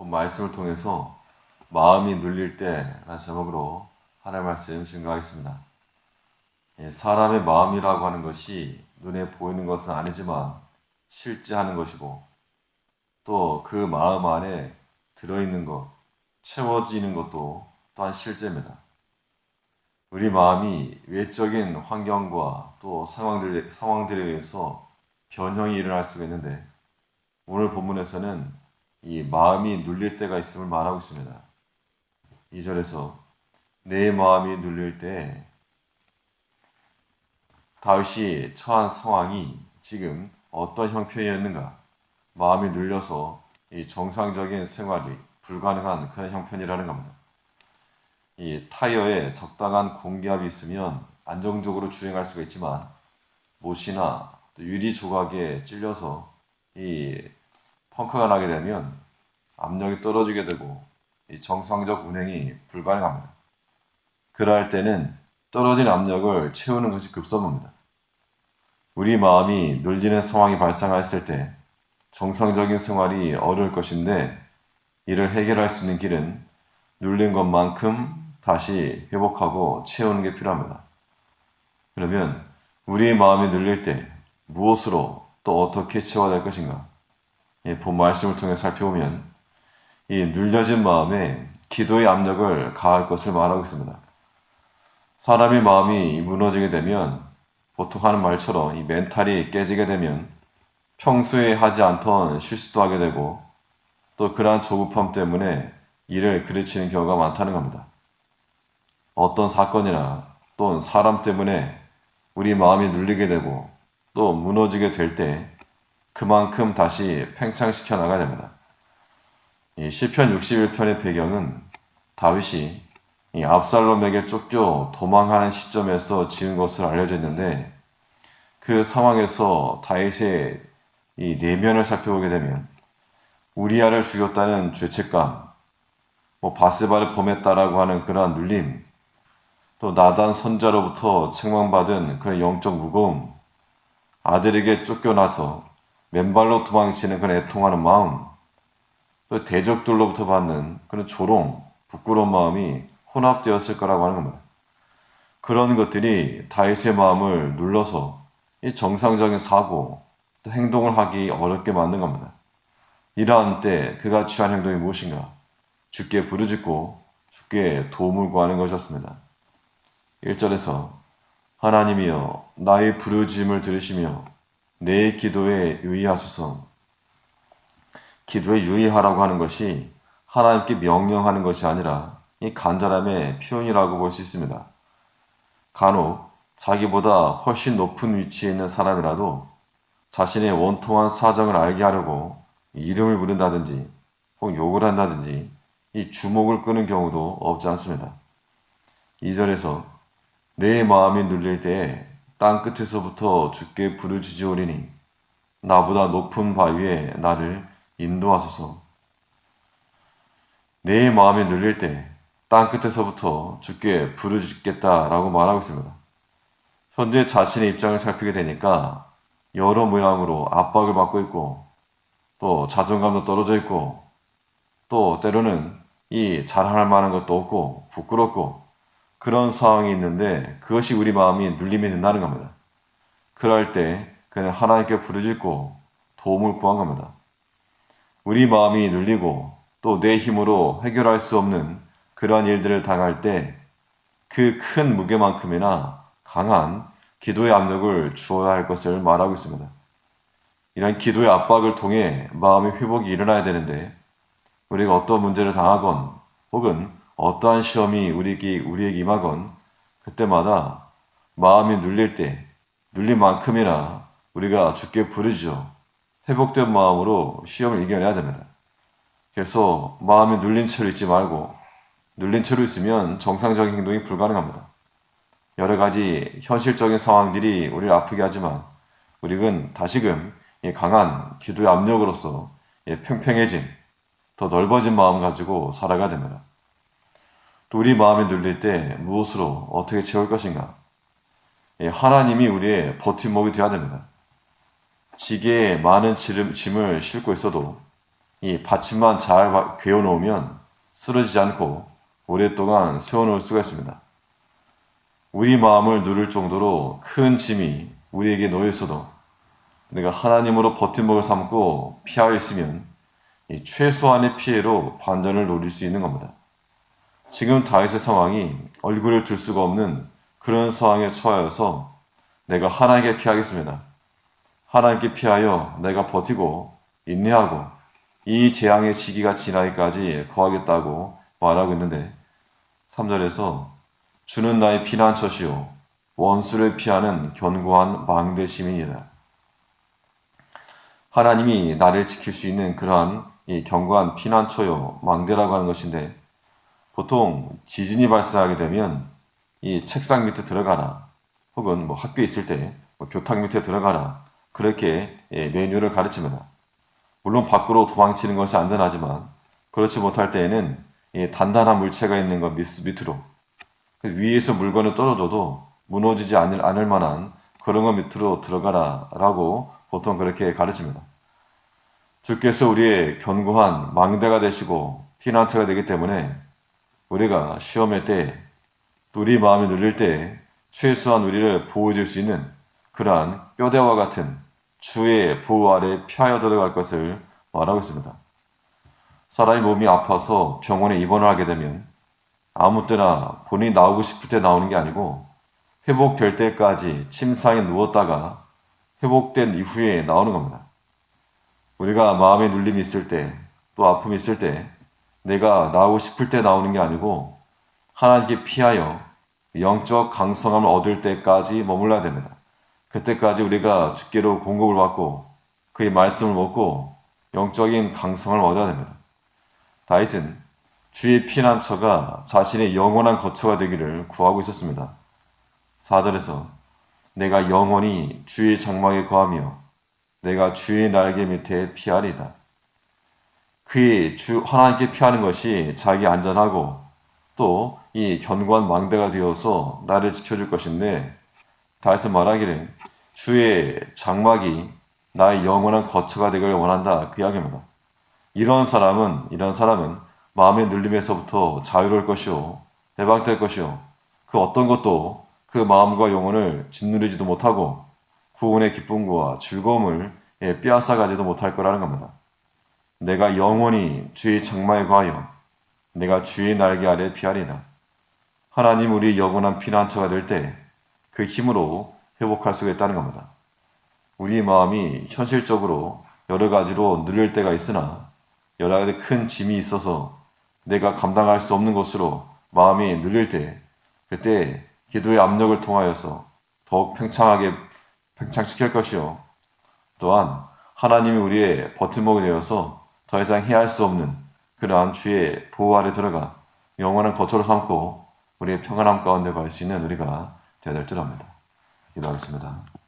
본 말씀을 통해서 마음이 눌릴 때라는 제목으로 하나님 말씀 증거하겠습니다. 예, 사람의 마음이라고 하는 것이 눈에 보이는 것은 아니지만 실제 하는 것이고 또 그 마음 안에 들어있는 것, 채워지는 것도 또한 실제입니다. 우리 마음이 외적인 환경과 또 상황들, 상황들에 의해서 변형이 일어날 수가 있는데 오늘 본문에서는 이 마음이 눌릴 때가 있음을 말하고 있습니다. 2절에서 내 마음이 눌릴 때 다윗이 처한 상황이 지금 어떤 형편이었는가? 마음이 눌려서 이 정상적인 생활이 불가능한 그런 형편이라는 겁니다. 이 타이어에 적당한 공기압이 있으면 안정적으로 주행할 수가 있지만 못이나 또 유리 조각에 찔려서 이 펑크가 나게 되면 압력이 떨어지게 되고 이 정상적 운행이 불가능합니다. 그러할 때는 떨어진 압력을 채우는 것이 급선무입니다. 우리 마음이 눌리는 상황이 발생했을 때 정상적인 생활이 어려울 것인데 이를 해결할 수 있는 길은 눌린 것만큼 다시 회복하고 채우는 게 필요합니다. 그러면 우리의 마음이 눌릴 때 무엇으로 또 어떻게 채워야 될 것인가? 예, 본 말씀을 통해 살펴보면 이 눌려진 마음에 기도의 압력을 가할 것을 말하고 있습니다. 사람의 마음이 무너지게 되면 보통 하는 말처럼 이 멘탈이 깨지게 되면 평소에 하지 않던 실수도 하게 되고 또 그러한 조급함 때문에 일을 그르치는 경우가 많다는 겁니다. 어떤 사건이나 또는 사람 때문에 우리 마음이 눌리게 되고 또 무너지게 될 때 그만큼 다시 팽창시켜 나가야 됩니다. 이 시편 61편의 배경은 다윗이 이 압살롬에게 쫓겨 도망하는 시점에서 지은 것으로 알려져 있는데 그 상황에서 다윗의 이 내면을 살펴보게 되면 우리아를 죽였다는 죄책감, 뭐 바세바를 범했다라고 하는 그러한 눌림, 또 나단 선자로부터 책망받은 그런 영적 무거움, 아들에게 쫓겨나서 맨발로 도망치는 그런 애통하는 마음, 또 대적들로부터 받는 그런 조롱, 부끄러운 마음이 혼합되었을 거라고 하는 겁니다. 그런 것들이 다윗의 마음을 눌러서 이 정상적인 사고, 또 행동을 하기 어렵게 만든 겁니다. 이러한 때 그가 취한 행동이 무엇인가? 주께 부르짖고 주께 도움을 구하는 것이었습니다. 1절에서 하나님이여 나의 부르짖음을 들으시며 내 기도에 유의하소서. 기도에 유의하라고 하는 것이 하나님께 명령하는 것이 아니라 이 간절함의 표현이라고 볼 수 있습니다. 간혹 자기보다 훨씬 높은 위치에 있는 사람이라도 자신의 원통한 사정을 알게 하려고 이름을 부른다든지 혹은 욕을 한다든지 이 주목을 끄는 경우도 없지 않습니다. 2절에서 내 마음이 눌릴 때에 땅 끝에서부터 주께 부르짖으오리니 나보다 높은 바위에 나를 인도하소서. 내 마음이 눌릴 때 땅 끝에서부터 주께 부르짖겠다라고 말하고 있습니다. 현재 자신의 입장을 살피게 되니까 여러 모양으로 압박을 받고 있고 또 자존감도 떨어져 있고 또 때로는 이 자랑할 만한 것도 없고 부끄럽고 그런 상황이 있는데 그것이 우리 마음이 눌림이 된다는 겁니다. 그럴 때 그는 하나님께 부르짖고 도움을 구한 겁니다. 우리 마음이 눌리고 또 내 힘으로 해결할 수 없는 그러한 일들을 당할 때 그 큰 무게만큼이나 강한 기도의 압력을 주어야 할 것을 말하고 있습니다. 이런 기도의 압박을 통해 마음의 회복이 일어나야 되는데 우리가 어떤 문제를 당하건 혹은 어떠한 시험이 우리에게, 우리에게 임하건 그때마다 마음이 눌릴 때 눌린 만큼이나 우리가 주께 부르죠. 회복된 마음으로 시험을 이겨내야 됩니다. 그래서 마음이 눌린 채로 있지 말고 눌린 채로 있으면 정상적인 행동이 불가능합니다. 여러 가지 현실적인 상황들이 우리를 아프게 하지만 우리는 다시금 강한 기도의 압력으로서 평평해진 더 넓어진 마음 가지고 살아가야 됩니다. 또 우리 마음이 눌릴 때 무엇으로 어떻게 채울 것인가? 하나님이 우리의 버팀목이 되어야 됩니다. 지게에 많은 짐을 싣고 있어도 이 받침만 잘 바- 괴어놓으면 쓰러지지 않고 오랫동안 세워놓을 수가 있습니다. 우리 마음을 누를 정도로 큰 짐이 우리에게 놓여 있어도 내가 하나님으로 버팀목을 삼고 피하여 있으면 이 최소한의 피해로 반전을 노릴 수 있는 겁니다. 지금 다윗의 상황이 얼굴을 들 수가 없는 그런 상황에 처하여서 내가 하나님께 피하겠습니다. 하나님께 피하여 내가 버티고 인내하고 이 재앙의 시기가 지나기까지 거하겠다고 말하고 있는데 3절에서 주는 나의 피난처시요 원수를 피하는 견고한 망대 시민이다. 하나님이 나를 지킬 수 있는 그러한 이 견고한 피난처요 망대라고 하는 것인데 보통 지진이 발생하게 되면 이 책상 밑에 들어가라 혹은 뭐 학교에 있을 때 뭐 교탁 밑에 들어가라 그렇게 예, 메뉴를 가르칩니다. 물론 밖으로 도망치는 것이 안전하지만 그렇지 못할 때에는 이 단단한 물체가 있는 것 밑, 밑으로 그 위에서 물건을 떨어져도 무너지지 않을, 않을 만한 그런 것 밑으로 들어가라 라고 보통 그렇게 가르칩니다. 주께서 우리의 견고한 망대가 되시고 피난처가 되기 때문에 우리가 시험의 때, 우리 마음이 눌릴 때 최소한 우리를 보호해 줄 수 있는 그러한 뼈대와 같은 주의 보호 아래 피하여 들어갈 것을 말하고 있습니다. 사람이 몸이 아파서 병원에 입원을 하게 되면 아무 때나 본인이 나오고 싶을 때 나오는 게 아니고 회복될 때까지 침상에 누웠다가 회복된 이후에 나오는 겁니다. 우리가 마음에 눌림이 있을 때, 또 아픔이 있을 때, 내가 나오고 싶을 때 나오는 게 아니고, 하나님께 피하여 영적 강성함을 얻을 때까지 머물러야 됩니다. 그때까지 우리가 주께로 공급을 받고, 그의 말씀을 먹고, 영적인 강성을 얻어야 됩니다. 다윗은 주의 피난처가 자신의 영원한 거처가 되기를 구하고 있었습니다. 4절에서 내가 영원히 주의 장막에 거하며 내가 주의 날개 밑에 피하리다. 그의 주 하나님께 피하는 것이 자기 안전하고 또 이 견고한 망대가 되어서 나를 지켜줄 것인데 다윗은 말하기를 주의 장막이 나의 영원한 거처가 되기를 원한다 그 이야기입니다. 이런 사람은 이런 사람은 마음의 눌림에서부터 자유로울 것이요 해방될 것이요 그 어떤 것도 그 마음과 영혼을 짓누르지도 못하고 구원의 기쁨과 즐거움을 예, 빼앗아 가지도 못할 거라는 겁니다. 내가 영원히 주의 장마에 거하여 내가 주의 날개 아래 피하리라. 하나님 우리 영원한 피난처가 될 때 그 힘으로 회복할 수가 있다는 겁니다. 우리 마음이 현실적으로 여러 가지로 늘릴 때가 있으나 여러 가지 큰 짐이 있어서 내가 감당할 수 없는 것으로 마음이 눌릴 때 그때 기도의 압력을 통하여서 더욱 팽창하게 팽창시킬 것이요 또한 하나님이 우리의 버팀목이 되어서 더 이상 해야 할수 없는 그러한 주의 보호 아래 들어가 영원한 거처로 삼고 우리의 평안함 가운데 갈 수 있는 우리가 되어야 될 줄 압니다. 기도하겠습니다.